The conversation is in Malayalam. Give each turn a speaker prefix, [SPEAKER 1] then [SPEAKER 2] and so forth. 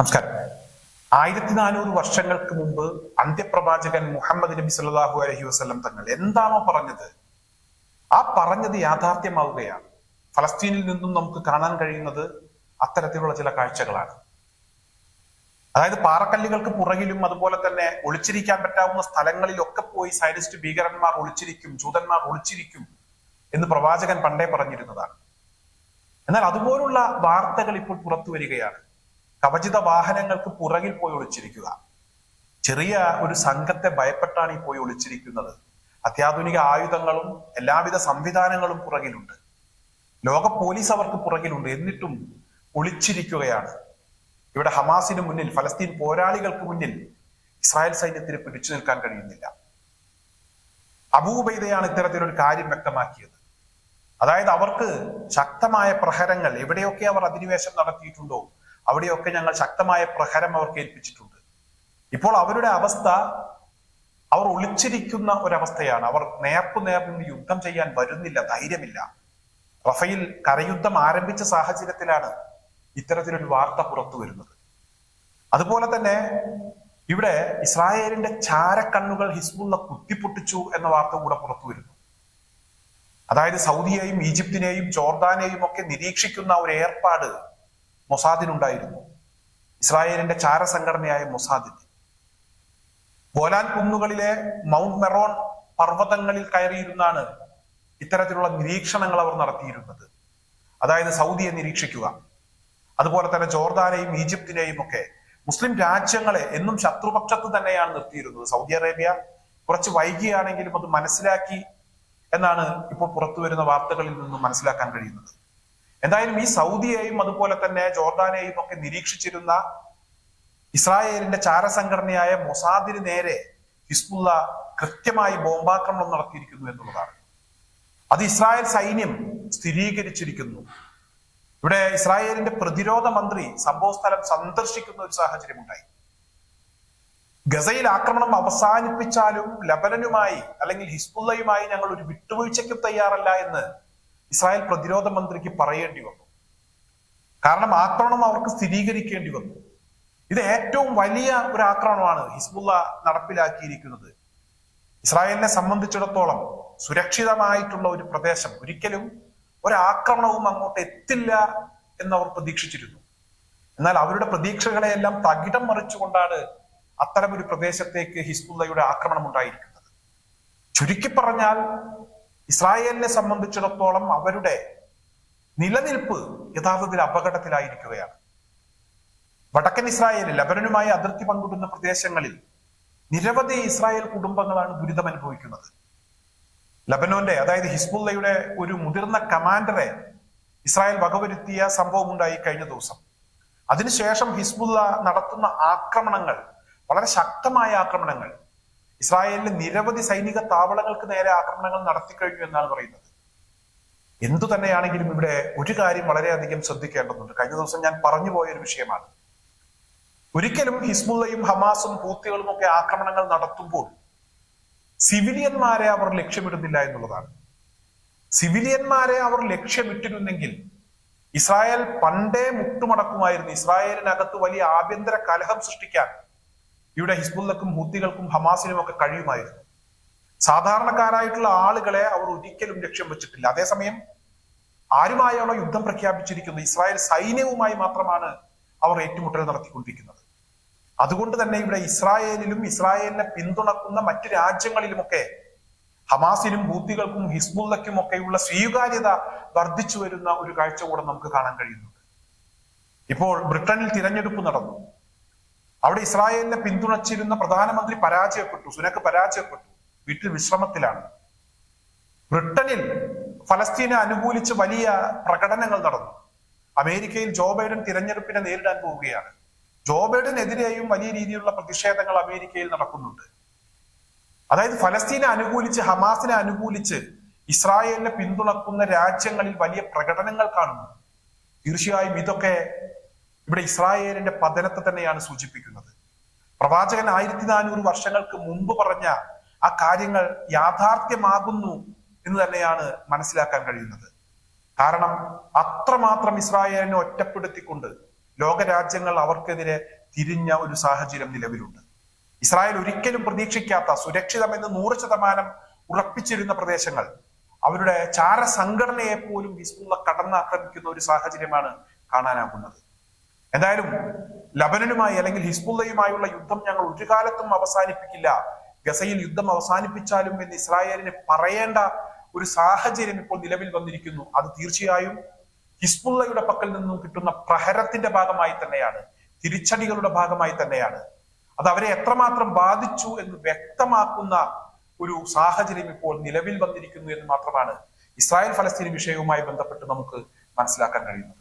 [SPEAKER 1] നമസ്കാരം. ആയിരത്തി നാനൂറ് വർഷങ്ങൾക്ക് മുമ്പ് അന്ത്യപ്രവാചകൻ മുഹമ്മദ് നബി സല്ലാഹു അലഹി വസ്ലം തങ്ങൾ എന്താണോ പറഞ്ഞത്? ആ പറഞ്ഞത് യാഥാർത്ഥ്യമാവുകയാണ്. ഫലസ്തീനിൽ നിന്നും നമുക്ക് കാണാൻ കഴിയുന്നത് അത്തരത്തിലുള്ള ചില കാഴ്ചകളാണ്. അതായത് പാറക്കല്ലുകൾക്ക് പുറകിലും അതുപോലെ തന്നെ ഒളിച്ചിരിക്കാൻ പറ്റാവുന്ന സ്ഥലങ്ങളിലൊക്കെ പോയി സൈനിസ്റ്റ് ഭീകരന്മാർ ഒളിച്ചിരിക്കും ജൂതന്മാർ ഒളിച്ചിരിക്കും എന്ന് പ്രവാചകൻ പണ്ടേ പറഞ്ഞിരുന്നതാണ്. എന്നാൽ അതുപോലുള്ള വാർത്തകൾ ഇപ്പോൾ പുറത്തു വരികയാണ്. കവചിത വാഹനങ്ങൾക്ക് പുറകിൽ പോയി ഒളിച്ചിരിക്കുക. ചെറിയ ഒരു സംഘത്തെ ഭയപ്പെട്ടാണ് ഈ പോയി ഒളിച്ചിരിക്കുന്നത്. അത്യാധുനിക ആയുധങ്ങളും എല്ലാവിധ സംവിധാനങ്ങളും പുറകിലുണ്ട്. ലോക പോലീസ് അവർക്ക് പുറകിലുണ്ട്. എന്നിട്ടും ഒളിച്ചിരിക്കുകയാണ്. ഇവിടെ ഹമാസിന് മുന്നിൽ ഫലസ്തീൻ പോരാളികൾക്ക് മുന്നിൽ ഇസ്രായേൽ സൈന്യത്തിന് പിടിച്ചു നിൽക്കാൻ കഴിയുന്നില്ല. അബൂബൈദയാണ് ഇത്തരത്തിലൊരു കാര്യം വ്യക്തമാക്കിയത്. അതായത് അവർക്ക് ശക്തമായ പ്രഹരങ്ങൾ എവിടെയൊക്കെ അവർ അധിനിവേശം നടത്തിയിട്ടുണ്ടോ അവിടെയൊക്കെ ഞങ്ങൾ ശക്തമായ പ്രഹരം അവർക്ക് ഏൽപ്പിച്ചിട്ടുണ്ട്. ഇപ്പോൾ അവരുടെ അവസ്ഥ അവർ ഒളിച്ചിരിക്കുന്ന ഒരവസ്ഥയാണ്. അവർ നേർക്കു നേർന്ന് നിന്ന് യുദ്ധം ചെയ്യാൻ വരുന്നില്ല ധൈര്യമില്ല. റഫയിൽ കരയുദ്ധം ആരംഭിച്ച സാഹചര്യത്തിലാണ് ഇത്തരത്തിലൊരു വാർത്ത പുറത്തു വരുന്നത്. അതുപോലെ തന്നെ ഇവിടെ ഇസ്രായേലിന്റെ ചാരക്കണ്ണുകൾ ഹിസ്ബുള്ള കുത്തിപ്പൊട്ടിച്ചു എന്ന വാർത്ത കൂടെ പുറത്തു വരുന്നു. അതായത് സൗദിയെയും ഈജിപ്തിനെയും ജോർദാനെയും ഒക്കെ നിരീക്ഷിക്കുന്ന ഒരു ഏർപ്പാട് മൊസാദിനുണ്ടായിരുന്നു. ഇസ്രായേലിന്റെ ചാരസംഘടനയായ മൊസാദിന്. ഗോലാൻ കുന്നുകളിലെ മൗണ്ട് മെറോൺ പർവതങ്ങളിൽ കയറിയിരുന്നാണ് ഇത്തരത്തിലുള്ള നിരീക്ഷണങ്ങൾ അവർ നടത്തിയിരുന്നത്. അതായത് സൗദിയെ നിരീക്ഷിക്കുക. അതുപോലെ തന്നെ ജോർദാനെയും ഈജിപ്തിനെയും ഒക്കെ മുസ്ലിം രാജ്യങ്ങളെ എന്നും ശത്രുപക്ഷത്ത് തന്നെയാണ് നിർത്തിയിരുന്നത്. സൗദി അറേബ്യ കുറച്ച് വൈകിയാണെങ്കിലും അത് മനസ്സിലാക്കി എന്നാണ് ഇപ്പോൾ പുറത്തു വരുന്ന വാർത്തകളിൽ നിന്നും മനസ്സിലാക്കാൻ കഴിയുന്നത്. എന്തായാലും ഈ സൗദിയെയും അതുപോലെ തന്നെ ജോർദാനെയും ഒക്കെ നിരീക്ഷിച്ചിരുന്ന ഇസ്രായേലിന്റെ ചാരസംഘടനയായ മൊസാദിന് നേരെ ഹിസ്ബുള്ള കൃത്യമായി ബോംബാക്രമണം നടത്തിയിരിക്കുന്നു എന്നുള്ളതാണ്. അത് ഇസ്രായേൽ സൈന്യം സ്ഥിരീകരിച്ചിരിക്കുന്നു. ഇവിടെ ഇസ്രായേലിന്റെ പ്രതിരോധ മന്ത്രി സംഭവ സ്ഥലം സന്ദർശിക്കുന്ന ഒരു സാഹചര്യം ഉണ്ടായി ഗസയിൽ ആക്രമണം അവസാനിപ്പിച്ചാലും ലബനനുമായി അല്ലെങ്കിൽ ഹിസ്ബുള്ളയുമായി ഞങ്ങൾ ഒരു വിട്ടുവീഴ്ചയ്ക്കും തയ്യാറല്ല എന്ന് ഇസ്രായേൽ പ്രതിരോധ മന്ത്രിക്ക് പറയേണ്ടി വന്നു. കാരണം ആക്രമണം അവർക്ക് സ്ഥിരീകരിക്കേണ്ടി വന്നു. ഇത് ഏറ്റവും വലിയ ഒരു ആക്രമണമാണ് ഹിസ്ബുള്ള നടപ്പിലാക്കിയിരിക്കുന്നത്. ഇസ്രായേലിനെ സംബന്ധിച്ചിടത്തോളം സുരക്ഷിതമായിട്ടുള്ള ഒരു പ്രദേശം. ഒരിക്കലും ഒരാക്രമണവും അങ്ങോട്ട് എത്തില്ല എന്ന് അവർ പ്രതീക്ഷിച്ചിരുന്നു. എന്നാൽ അവരുടെ പ്രതീക്ഷകളെയെല്ലാം തകിടം മറിച്ചുകൊണ്ടാണ് അത്തരമൊരു പ്രദേശത്തേക്ക് ഹിസ്ബുള്ളയുടെ ആക്രമണം ഉണ്ടായിരിക്കുന്നത്. ചുരുക്കി പറഞ്ഞാൽ ഇസ്രായേലിനെ സംബന്ധിച്ചിടത്തോളം അവരുടെ നിലനിൽപ്പ് യഥാർത്ഥത്തിൽ അപകടത്തിലായിരിക്കുകയാണ്. വടക്കൻ ഇസ്രായേലിൽ ലബനനുമായി അതിർത്തി പങ്കിടുന്ന പ്രദേശങ്ങളിൽ നിരവധി ഇസ്രായേൽ കുടുംബങ്ങളാണ് ദുരിതം അനുഭവിക്കുന്നത്. ലബനോന്റെ അതായത് ഹിസ്ബുള്ളയുടെ ഒരു മുതിർന്ന കമാൻഡറെ ഇസ്രായേൽ വകവരുത്തിയ സംഭവം ഉണ്ടായി കഴിഞ്ഞ ദിവസം. അതിനുശേഷം ഹിസ്ബുള്ള നടത്തുന്ന ആക്രമണങ്ങൾ വളരെ ശക്തമായ ആക്രമണങ്ങൾ ഇസ്രായേലിലെ നിരവധി സൈനിക താവളങ്ങൾക്ക് നേരെ ആക്രമണങ്ങൾ നടത്തിക്കഴിഞ്ഞു എന്നാണ് പറയുന്നത്. എന്തു തന്നെയാണെങ്കിലും ഇവിടെ ഒരു കാര്യം വളരെയധികം ശ്രദ്ധിക്കേണ്ടതുണ്ട്. കഴിഞ്ഞ ദിവസം ഞാൻ പറഞ്ഞു പോയ ഒരു വിഷയമാണ്. ഒരിക്കലും ഹിസ്ബുള്ളയും ഹമാസും ഹൂത്തികളും ഒക്കെ ആക്രമണങ്ങൾ നടത്തുമ്പോൾ സിവിലിയന്മാരെ അവർ ലക്ഷ്യമിടുന്നില്ല എന്നുള്ളതാണ്. സിവിലിയന്മാരെ അവർ ലക്ഷ്യമിട്ടിരുന്നെങ്കിൽ ഇസ്രായേൽ പണ്ടേ മുട്ടുമടക്കുമായിരുന്നു. ഇസ്രായേലിനകത്ത് വലിയ ആഭ്യന്തര കലഹം സൃഷ്ടിക്കാൻ ഇവിടെ ഹിസ്ബുല്ലക്കും ഹൂത്തികൾക്കും ഹമാസിനും ഒക്കെ കഴിയുമായിരുന്നു. സാധാരണക്കാരായിട്ടുള്ള ആളുകളെ അവർ ഒരിക്കലും ലക്ഷ്യം വെച്ചിട്ടില്ല. അതേസമയം ആരുമായാണോ യുദ്ധം പ്രഖ്യാപിച്ചിരിക്കുന്നത് ഇസ്രായേൽ സൈന്യവുമായി മാത്രമാണ് അവർ ഏറ്റുമുട്ടൽ നടത്തിക്കൊണ്ടിരിക്കുന്നത്. അതുകൊണ്ട് തന്നെ ഇവിടെ ഇസ്രായേലിലും ഇസ്രായേലിനെ പിന്തുണക്കുന്ന മറ്റ് രാജ്യങ്ങളിലുമൊക്കെ ഹമാസിനും ഹൂത്തികൾക്കും ഹിസ്ബുല്ലയ്ക്കും ഒക്കെയുള്ള സ്വീകാര്യത വർദ്ധിച്ചു വരുന്ന ഒരു കാഴ്ച കൂടെ നമുക്ക് കാണാൻ കഴിയുന്നുണ്ട്. ഇപ്പോൾ ബ്രിട്ടനിൽ തിരഞ്ഞെടുപ്പ് നടന്നു. അവിടെ ഇസ്രായേലിനെ പിന്തുണച്ചിരുന്ന പ്രധാനമന്ത്രി പരാജയപ്പെട്ടു സുനക്ക് പരാജയപ്പെട്ടു വീട്ടിൽ വിശ്രമത്തിലാണ്. ബ്രിട്ടനിൽ ഫലസ്തീനെ അനുകൂലിച്ച് വലിയ പ്രകടനങ്ങൾ നടന്നു. അമേരിക്കയിൽ ജോ ബൈഡൻ തിരഞ്ഞെടുപ്പിനെ നേരിടാൻ പോവുകയാണ്. ജോ ബൈഡനെതിരെയും വലിയ രീതിയിലുള്ള പ്രതിഷേധങ്ങൾ അമേരിക്കയിൽ നടക്കുന്നുണ്ട്. അതായത് ഫലസ്തീനെ അനുകൂലിച്ച് ഹമാസിനെ അനുകൂലിച്ച് ഇസ്രായേലിനെ പിന്തുണക്കുന്ന രാജ്യങ്ങളിൽ വലിയ പ്രകടനങ്ങൾ കാണുന്നു. തീർച്ചയായും ഇതൊക്കെ ഇവിടെ ഇസ്രായേലിന്റെ പതനത്തെ തന്നെയാണ് സൂചിപ്പിക്കുന്നത്. പ്രവാചകൻ ആയിരത്തി നാനൂറ് വർഷങ്ങൾക്ക് മുമ്പ് പറഞ്ഞ ആ കാര്യങ്ങൾ യാഥാർത്ഥ്യമാകുന്നു എന്ന് തന്നെയാണ് മനസ്സിലാക്കാൻ കഴിയുന്നത്. കാരണം അത്രമാത്രം ഇസ്രായേലിനെ ഒറ്റപ്പെടുത്തിക്കൊണ്ട് ലോകരാജ്യങ്ങൾ അവർക്കെതിരെ തിരിഞ്ഞ ഒരു സാഹചര്യം നിലവിലുണ്ട്. ഇസ്രായേൽ ഒരിക്കലും പ്രതീക്ഷിക്കാത്ത സുരക്ഷിതമെന്ന് നൂറ് ശതമാനം ഉറപ്പിച്ചിരുന്ന പ്രദേശങ്ങൾ അവരുടെ ചാര സംഘടനയെ പോലും ഹിസ്ബുള്ള കടന്നാക്രമിക്കുന്ന ഒരു സാഹചര്യമാണ് കാണാനാകുന്നത്. എന്തായാലും ലബനനുമായി അല്ലെങ്കിൽ ഹിസ്ബുല്ലയുമായുള്ള യുദ്ധം ഞങ്ങൾ ഒരു കാലത്തും അവസാനിപ്പിക്കില്ല. ഗസയിൽ യുദ്ധം അവസാനിപ്പിച്ചാലും എന്ന് ഇസ്രായേലിന് പറയേണ്ട ഒരു സാഹചര്യം ഇപ്പോൾ നിലവിൽ വന്നിരിക്കുന്നു. അത് തീർച്ചയായും ഹിസ്ബുള്ളയുടെ പക്കൽ നിന്നും കിട്ടുന്ന പ്രഹരത്തിന്റെ ഭാഗമായി തന്നെയാണ്. തിരിച്ചടികളുടെ ഭാഗമായി തന്നെയാണ്. അത് അവരെ എത്രമാത്രം ബാധിച്ചു എന്ന് വ്യക്തമാക്കുന്ന ഒരു സാഹചര്യം ഇപ്പോൾ നിലവിൽ വന്നിരിക്കുന്നു എന്ന് മാത്രമാണ് ഇസ്രായേൽ ഫലസ്തീൻ വിഷയവുമായി ബന്ധപ്പെട്ട് നമുക്ക് മനസ്സിലാക്കാൻ കഴിയുന്നത്.